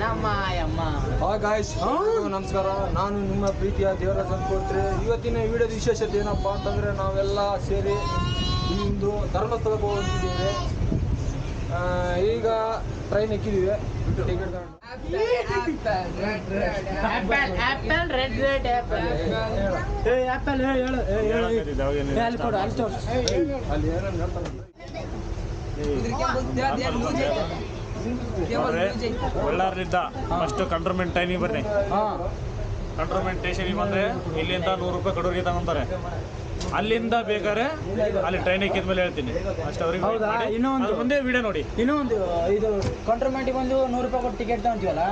ನಮ್ಮ ಅಮ್ಮ hi guys ನಮಸ್ಕಾರ. ನಾನು ನಿಮ್ಮ ಪ್ರೀತಿಯ ದೇವರಾಜ್ ಅನ್ಕೊಳ್ತಾರೆ ಇವತ್ತಿನ ವಿಡಿಯೋದ ವಿಶೇಷತೆ ಏನಪ್ಪ ಅಂತಂದ್ರೆ ನಾವೆಲ್ಲ ಸೇರಿ ಈ ಒಂದು ಧರ್ಮಸ್ಥಳಕ್ಕೆ ಹೋಗಿದ್ದೇವೆ ಈಗ train ಎಕ್ಕಿದ್ದೀವಿ. Ticket apple apple red red apple ಏ ಆಪಲ್ ಹೇಳು. ಹೇಳು ಅಲ್ಲಿ ಕೊಡು ಬಳ್ಳಾರಿನಿಂದ ಫಸ್ಟ್ ಕಂಟ್ರೋಲ್ಮೆಂಟ್ ಟೈಮಿಗೆ ಬರ್ರಿ ಹಾಂ ಟೇಷನ್ ಸ್ಟೇಷನಿಗೆ ಬಂದ್ರೆ ಇಲ್ಲಿಂದ ನೂರು ರೂಪಾಯಿ ಕಡೂರಿಗೆ ತಗೊಂತಾರೆ. ಅಲ್ಲಿಂದ ಬೇಕಾದ್ರೆ ಅಲ್ಲಿ ಟ್ರೈನ್ ಹಾಕಿದ ಮೇಲೆ ಹೇಳ್ತೀನಿ. ಅಷ್ಟು ಅವ್ರಿಗೆ wait ಹೌದಾ? ಇನ್ನೂ ಒಂದು- ಮುಂದೆ ವಿಡಿಯೋ ನೋಡಿ. ಇನ್ನೊಂದು ಒಂದು ಇದು ಕಂಟ್ರೋಮೆಂಟಿಗೆ ಬಂದು ನೂರು ರೂಪಾಯಿ ಕೊಟ್ಟು ಟಿಕೆಟ್ ತಗೊಂತೀವಲ್ಲ?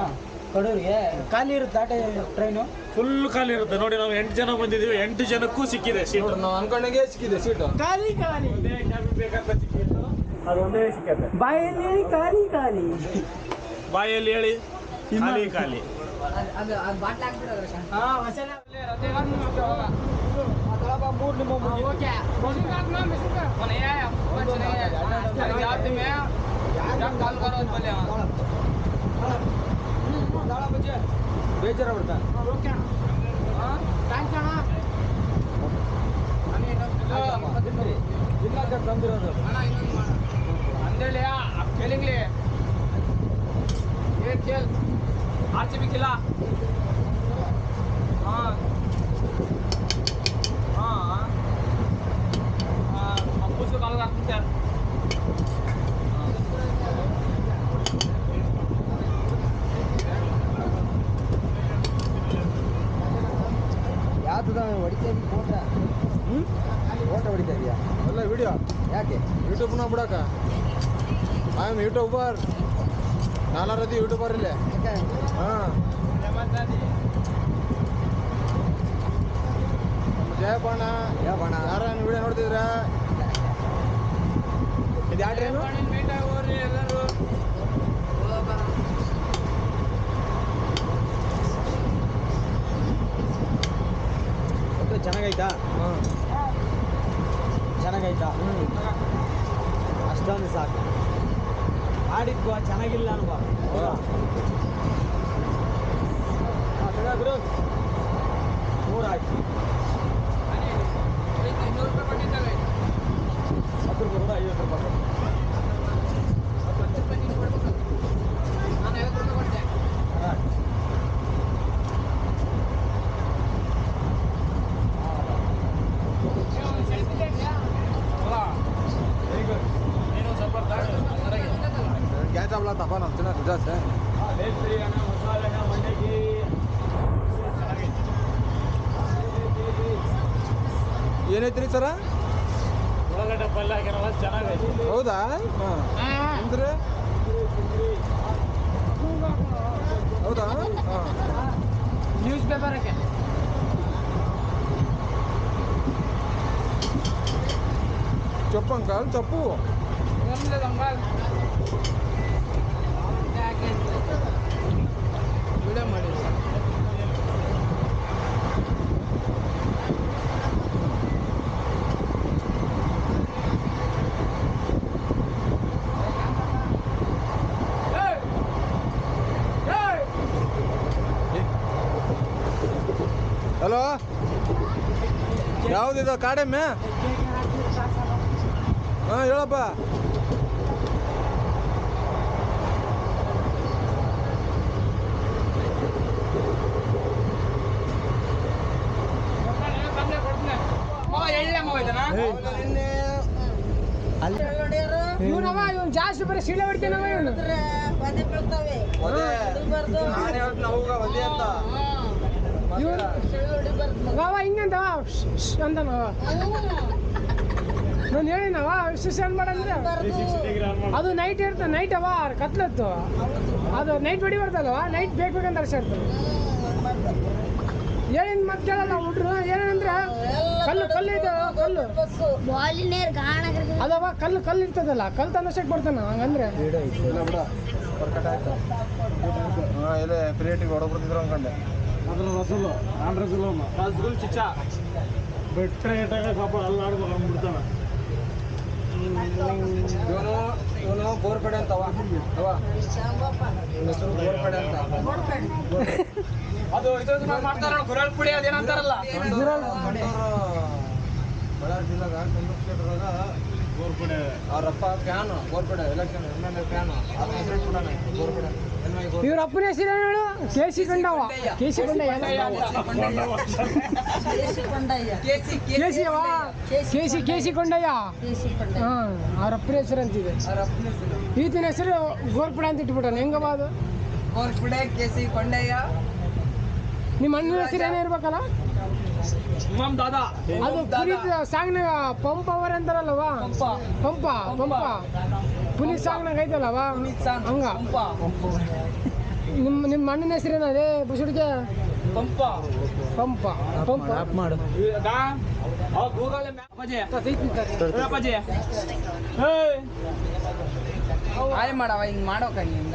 ಕಡೂರಿಗೆ? ಖಾಲಿ ಇರುತ್ತೆ ಆಟೋ ಟ್ರೈನು ಫುಲ್ ಖಾಲಿ ಇರುತ್ತೆ. ನೋಡಿ ನಾವು ಎಂಟು ಜನ ಬಂದಿದೀವಿ ಎಂಟು ಜನಕ್ಕೂ ಸಿಕ್ಕಿದೆ ಸೀಟ್ ನಾವು ಅನ್ಕೊಂಡಂಗೆ ಸಿಕ್ಕಿದೆ ಸೀಟು ಖಾಲಿ ಖಾಲಿ. ಅದು ಒಂದೇ ಸಿಕ್ಕತ್ತೆ ಬಾಯಲ್ಲಿ ಖಾಲಿ ಖಾಲಿ ಬಾಯಲ್ಲಿ ಹೇಳಿ ಖಾಲಿ ಖಾಲಿ అందరిలే తెలుగులే ఏ కేల్ ఆచిపికిలా అప్పుసు కాలు కట్టుకుంటారు யாத்து தான் வடிச்சேன் போட்டேன் ವಿಡಿಯೋ ಯಾಕೆ? ಯೂಟ್ಯೂಬ್ನ ಬಿಡಕ ಐ ಆಮ್ ಯೂಟ್ಯೂಬರ್ ನಾನಾರದಿ ಯೂಟ್ಯೂಬರ್ ಇಲ್ಲ. ಹಾಂ. ಜಯಬಣ್ಣ. ಯಾವ ಬಣ ಯಾರ ವಿಡಿಯೋ ನೋಡ್ತಿದ್ರ ಇದು ಯಾವ ಟ್ರೈನು ಎಲ್ಲರೂ ಚೆನ್ನಾಗೈತಾ? ಹಾಂ. ಚೆನ್ನಾಗೈತಾ ಅಷ್ಟೊಂದು ಸಾಕು. ಮಾಡಿದ್ಕೋ ಚೆನ್ನಾಗಿಲ್ಲ ಅನ್ಬಾ ಚೆನ್ನಾಗಿರು ಮೂರಾಯ್ತು ಹತ್ತು ರೂಪಾಯಿ ಕೂಡ ಐವತ್ತು ರೂಪಾಯಿ ಆಗ್ಲಾ ತಪ್ಪ ನಾವು ತಿನ್ನೋದು ಜಾಸ್ತಿ ಏನೈತ್ರಿ ಸರ? ಉಳ್ಳಾಗಡ್ಡೆ ಪಲ್ಯ ಹಾಕಿರಲ್ಲ ಚೆನ್ನಾಗೈತಿ ಹೌದಾ? ಹಾಂ ಅಂದ್ರೆ? ಹೌದಾ? ಹಾಂ. ನ್ಯೂಸ್ ಪೇಪರ್ ಹಾಕಿ ಚಪ್ಪು? ಅಂಕಲ್ ಚಪ್ಪು ಹಲೋ? ಯಾವ್ದಿದ ಕಾಡೆಮ್ಮೆ ಹಾಂ ಹೇಳಪ್ಪ ಇವನವ ಇವನ್ ಜಾಸ್ತಿ ಬರೀ ಸೀಳೆ ಹೊಡಿತಾನವ ಇವನು ನಾನು ಹೇಳ್ತೀನಿ ಅವಾಗ ಅದೇ ಅಂತ. ಅವ ಹಿಂಗಂತ ಅಂತನವ ನಾನು ಹೇಳಿನವ ಸುಶಾನ್ ಮಾಡಂದ್ರೆ ಅದು ನೈಟ್ ಇರ್ತದೆ ನೈಟ್ ಅವ ಕತ್ಲತ್ತು. ಅದು ನೈಟ್ ಹೊಡಿಬಾರ್ದಲ್ವ? ನೈಟ್ ಬೇಕು ಬೇಕಂತ ಅರ್ಸಿರ್ತದೆ ಹೇಳಿನ ಮತ್ತೆ ಕೇಳಲ್ಲ ಹುಡ್ರು? ಏನೇನಂದ್ರೆ? ಕಲ್ಲು ಕಲ್ಲು ಇದೆ ಕಲ್ಲು. ಬಾಲಿನೇರ್ ಕಾಣಕ್ರಿ ಅದವ ಕಲ್ಲು ಕಲ್ಲು ಇರ್ತದಲ್ಲ ಕಲ್ಲು ತಂದಷ್ಟಕ್ಕೆ ಬರ್ತಾನ ಹಂಗಂದ್ರೆ. ಹಾಂ ಇಲ್ಲೇ ಪ್ಲೇಟಿಗೆ ಹೊಡಬಿಡ್ತಿದ್ರು ಅನ್ಕಂಡೆ. ಅದ್ರ ರಸಲು ನಾನ್ ರಸಲು ರಸಗುಲ್ ಚಿಚ್ಚ. ಬಿಟ್ರೆ ಇಟ್ಟಾಗ ಪಾಪ ಅಲ್ಲಾಡ್ದು ಅಂದ್ಬಿಡ್ತಾನ. ಇವನು ಇವನು ಗೋರ್ಪಡೆ ಅಂತವ. ಹೆಸರು ಗೋರ್ಪಡೆ ಅಂತ. ಅದು ಇದ್ರದ್ದು ಮಾಡ್ತಾರ ಗುರಳ್ ಪುಡಿ ಅದೇನಂತಾರಲ್ಲ ಬಳ್ಳಾರಿ ಜಿಲ್ಲಾಗ ಕಾಂಗ್ರೆಸ್ ಕ್ಷೇತ್ರದಾಗ ಗೋರ್ಪಡೆ ಅವರಪ್ಪ fan Gorpade election M L A fan. ಅದನ್ನ ಹೆಸರು ಕೂಡ ಗೋರ್ಪಡೆ ಗೋರ್ಪಡೆ ಇವ್ರ ಅಪ್ಪನ ಹೆಸರು ಹೇಳು? K C ಕೊಂಡವ K C Kondaiah K C ಅವ ಕೆ ಸಿ ಕೊಂಡಯ್ಯ. ಹಾಂ ಅವ್ರ ಅಪ್ಪನ ಹೆಸರು ಅಂತಿದೆ. ಅವ್ರ ಈತನ ಹೆಸರು ಗೋರ್ಪಡೆ ಅಂತ ಇಟ್ಬಿಟ್ಟಾನೆ. ಹೆಂಗವ ಅದು? Gorpade K C Kondaiah. ನಿಮ್ಮ ಅಣ್ಣನ ಹೆಸರು ಏನೇ ಇರ್ಬೇಕಲ್ಲ ಇಮಾಮ್ ದಾದಾ. ಅದು ಪುನೀತ್ ಸಾಂಗ್ನಾಗ ಪಂಪ್ ಅವರ್ ಅಂತಾರಲ್ಲವ? ಪಂಪ. ಪಂಪ ಪುನೀತ್ ಸಾಂಗ್ನಾಗ ಐತಲ್ಲವ ಹಂಗ. ನಿಮ್ಮ ನಿಮ್ಮ ಅಣ್ಣನ ಹೆಸರೇನು ಅದೇ ಬಸುಡಿಗೆ? ಪಂಪ. ಪಂಪ ಪಂಪ. ಮಾಡು. ಈಗ ಅವ ಗೂಗಲ್ ಅಪ್ಪಾಜಿ. ಹಾಯ್. ಮಾಡವ ಹಿಂಗ್ ಮಾಡೋಕ ಹಿಂಗ.